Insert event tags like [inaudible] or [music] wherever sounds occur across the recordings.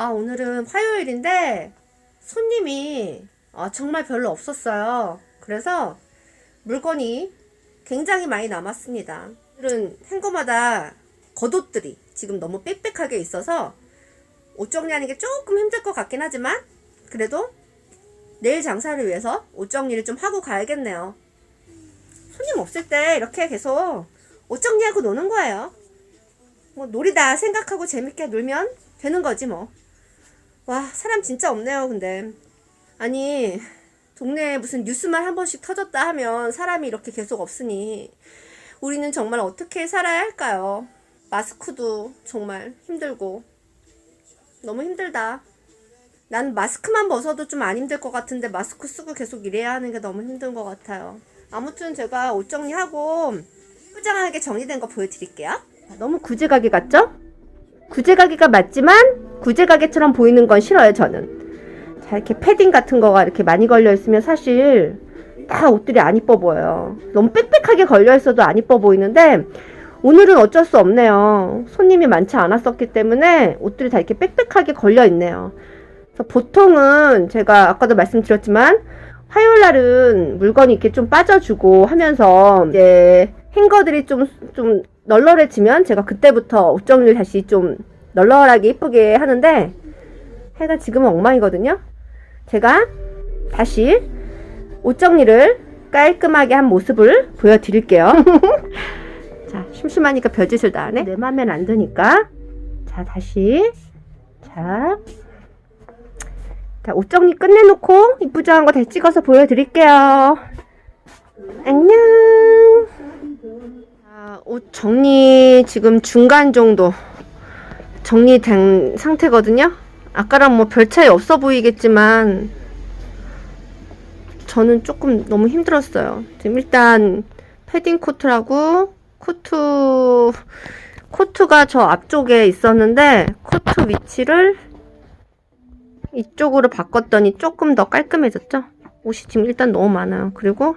아, 오늘은 화요일인데 손님이 아, 정말 별로 없었어요. 그래서 물건이 굉장히 많이 남았습니다. 오늘은 행거마다 겉옷들이 지금 너무 빽빽하게 있어서 옷 정리하는 게 조금 힘들 것 같긴 하지만 그래도 내일 장사를 위해서 옷 정리를 좀 하고 가야겠네요. 손님 없을 때 이렇게 계속 옷 정리하고 노는 거예요. 뭐 놀이다 생각하고 재밌게 놀면 되는 거지 뭐. 와 사람 진짜 없네요 근데. 아니 동네에 무슨 뉴스만 한 번씩 터졌다 하면 사람이 이렇게 계속 없으니 우리는 정말 어떻게 살아야 할까요? 마스크도 정말 힘들고 너무 힘들다. 난 마스크만 벗어도 좀 안 힘들 것 같은데 마스크 쓰고 계속 일해야 하는 게 너무 힘든 것 같아요. 아무튼 제가 옷 정리하고 꾸장하게 정리된 거 보여드릴게요. 너무 구제가게 같죠? 구제가게가 맞지만 구제 가게처럼 보이는 건 싫어요 저는. 자 이렇게 패딩 같은 거가 이렇게 많이 걸려 있으면 사실 다 옷들이 안 이뻐 보여요. 너무 빽빽하게 걸려 있어도 안 이뻐 보이는데 오늘은 어쩔 수 없네요. 손님이 많지 않았었기 때문에 옷들이 다 이렇게 빽빽하게 걸려 있네요. 보통은 제가 아까도 말씀드렸지만 화요일 날은 물건이 이렇게 좀 빠져주고 하면서 이제 행거들이 좀, 좀 널널해지면 제가 그때부터 옷 정리를 다시 좀 널널하게 이쁘게 하는데 해가 지금은 엉망이거든요. 제가 다시 옷 정리를 깔끔하게 한 모습을 보여드릴게요. [laughs] 자, 심심하니까 별짓을 다 하네. 내 맘엔 안 드니까. 자, 다시. 자. 자, 옷 정리 끝내놓고 이쁘장한 거 다 찍어서 보여드릴게요. 안녕. 자, 옷 정리 지금 중간 정도 정리된 상태거든요. 아까랑 뭐 별 차이 없어 보이겠지만 저는 조금 너무 힘들었어요. 지금 일단 패딩 코트라고 코트 코트가 저 앞쪽에 있었는데 코트 위치를 이쪽으로 바꿨더니 조금 더 깔끔해졌죠? 옷이 지금 일단 너무 많아요. 그리고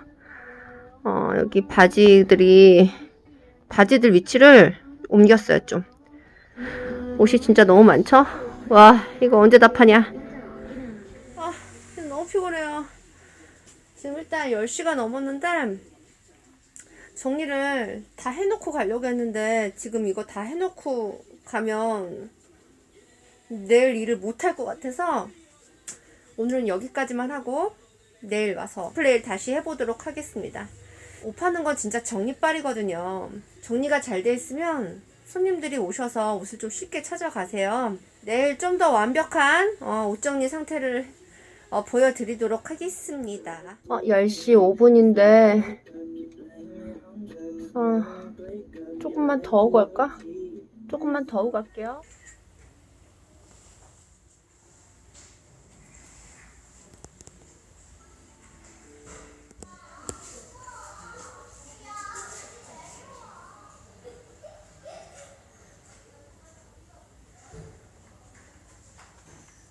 어, 여기 바지들이 바지들 위치를 옮겼어요, 좀. 옷이 진짜 너무 많죠? 와, 이거 언제 다 파냐? 아, 너무 피곤해요. 지금 일단 10시가 넘었는데 정리를 다 해놓고 가려고 했는데 지금 이거 다 해놓고 가면 내일 일을 못 할 것 같아서 오늘은 여기까지만 하고 내일 와서 플레이를 다시 해보도록 하겠습니다. 옷 파는 건 진짜 정리빨이거든요. 정리가 잘 돼 있으면 손님들이 오셔서 옷을 좀 쉽게 찾아가세요. 내일 좀 더 완벽한 어, 옷 정리 상태를 어, 보여드리도록 하겠습니다. 어, 10시 5분인데 어, 조금만 더 갈까? 조금만 더 갈게요.